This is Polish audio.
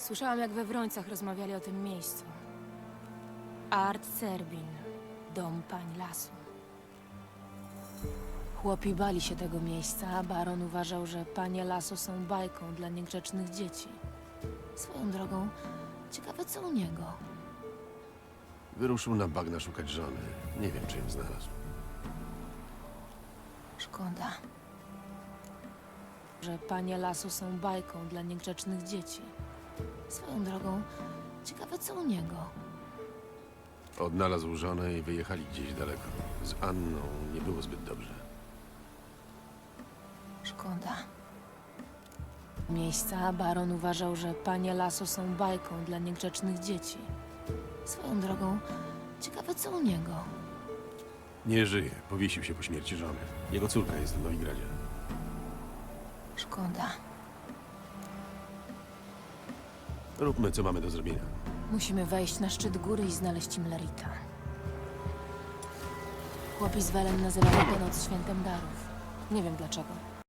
Słyszałam, jak we Wrońcach rozmawiali o tym miejscu. Art Serbin, dom pań lasu. Chłopi bali się tego miejsca, a baron uważał, że panie lasu są bajką dla niegrzecznych dzieci. Swoją drogą, ciekawe co u niego. Wyruszył na bagna szukać żony. Nie wiem, czy ją znalazł. Szkoda. Że panie lasu są bajką dla niegrzecznych dzieci. Swoją drogą, ciekawe co u niego. Odnalazł żonę i wyjechali gdzieś daleko. Z Anną nie było zbyt dobrze. Szkoda. Miejsca, baron uważał, że panie lasu są bajką dla niegrzecznych dzieci. Swoją drogą, ciekawe co u niego. Nie żyje. Powiesił się po śmierci żony. Jego córka jest w Nowigradzie. Szkoda. Róbmy, co mamy do zrobienia. Musimy wejść na szczyt góry i znaleźć Imlerita. Chłopi z Welen nazywają tę noc świętem darów. Nie wiem dlaczego.